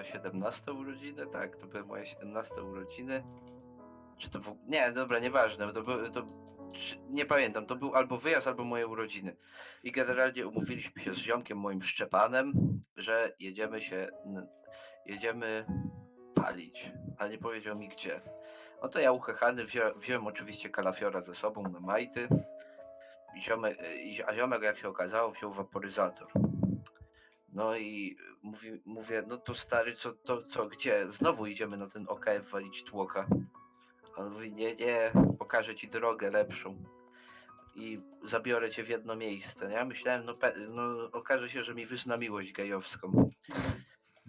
moje 17 urodziny, tak, to były moje 17 urodziny. Czy to w... Nie, dobra, nieważne, to, to nie pamiętam, to był albo wyjazd, albo moje urodziny. I generalnie umówiliśmy się z ziomkiem moim Szczepanem, że jedziemy się, jedziemy palić, ale nie powiedział mi gdzie. No to ja uchechany wzią, wziąłem oczywiście kalafiora ze sobą na majty. I ziomek, a ziomek, jak się okazało, wziął waporyzator. No i mówi, mówię, no to stary, co, to, co, gdzie? Znowu idziemy na ten OKF walić tłoka. On mówi, nie, nie, pokażę ci drogę lepszą. I zabiorę cię w jedno miejsce. Ja myślałem, no, no okaże się, że mi wyzna miłość gejowską.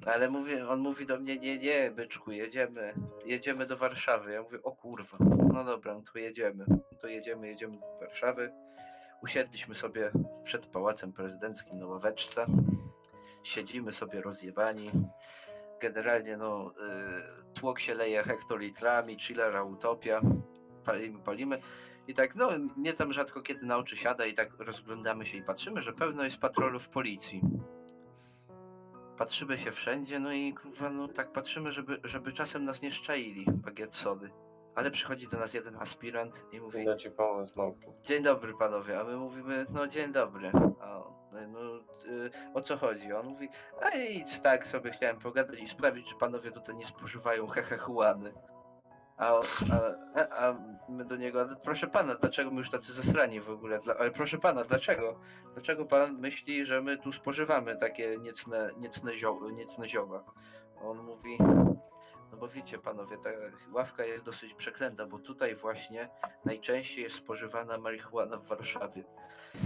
Ale mówię, on mówi do mnie, nie, nie, byczku, jedziemy, jedziemy do Warszawy. Ja mówię, o kurwa, no dobra, no to jedziemy. To jedziemy, jedziemy do Warszawy. Usiedliśmy sobie przed Pałacem Prezydenckim na ławeczce. Siedzimy sobie rozjebani. Generalnie no, y, tłok się leje hektolitrami, chillera utopia. Palimy, palimy. I tak, no, mnie tam rzadko kiedy na oczy siada i tak rozglądamy się i patrzymy, że pełno jest patrolów policji. Patrzymy się wszędzie, no i kurwa, no tak patrzymy, żeby, żeby czasem nas nie szczaili, bagiet sody. Ale przychodzi do nas jeden aspirant i mówi, Idę ci pomóc, Małpi. Dzień dobry panowie, a my mówimy, no dzień dobry. A on, no y, o co chodzi? On mówi, a nic, tak sobie chciałem pogadać i sprawdzić, czy panowie tutaj nie spożywają hehehuany. A, a, a, my do niego, "Ale proszę pana, dlaczego my już tacy zesrani w ogóle? Dla, ale proszę pana, dlaczego? Dlaczego pan myśli, że my tu spożywamy takie niecne, niecne, zio, niecne zioła? On mówi, no bo wiecie panowie, ta ławka jest dosyć przeklęta, bo tutaj właśnie najczęściej jest spożywana marihuana w Warszawie.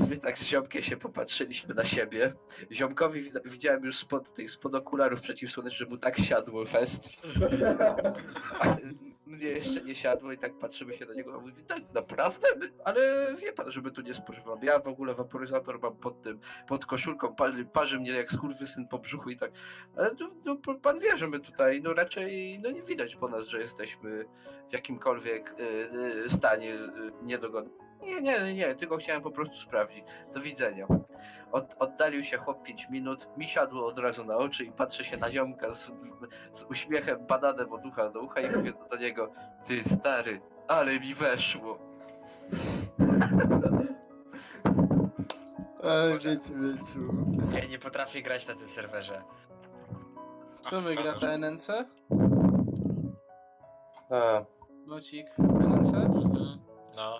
My tak z ziomkiem się popatrzyliśmy na siebie. Ziomkowi widziałem już spod tych, spod okularów przeciwsłonecznych, że mu tak siadło fest. Mnie jeszcze nie siadło i tak patrzymy się na niego, a mówi, tak naprawdę? Ale wie pan, żeby tu nie spożywam. Ja w ogóle waporyzator mam pod tym, pod koszulką, parzy, parzy mnie jak skurwysyn po brzuchu i tak. Ale p- pan wie, że my tutaj, no raczej, no nie widać po nas, że jesteśmy w jakimkolwiek y, y, stanie y, niedogodnym. Nie, nie, nie, tylko chciałem po prostu sprawdzić. Do widzenia. Od, oddalił się chłop 5 minut, mi siadło od razu na oczy i patrzę się na ziomka z, z uśmiechem bananem od ucha do ucha i mówię do niego, ty stary, ale mi weszło. Ale wiecie, wiecie. Ja nie potrafię grać na tym serwerze. Co my gra ta NNC? A, Locik, NNC? Mhm. No.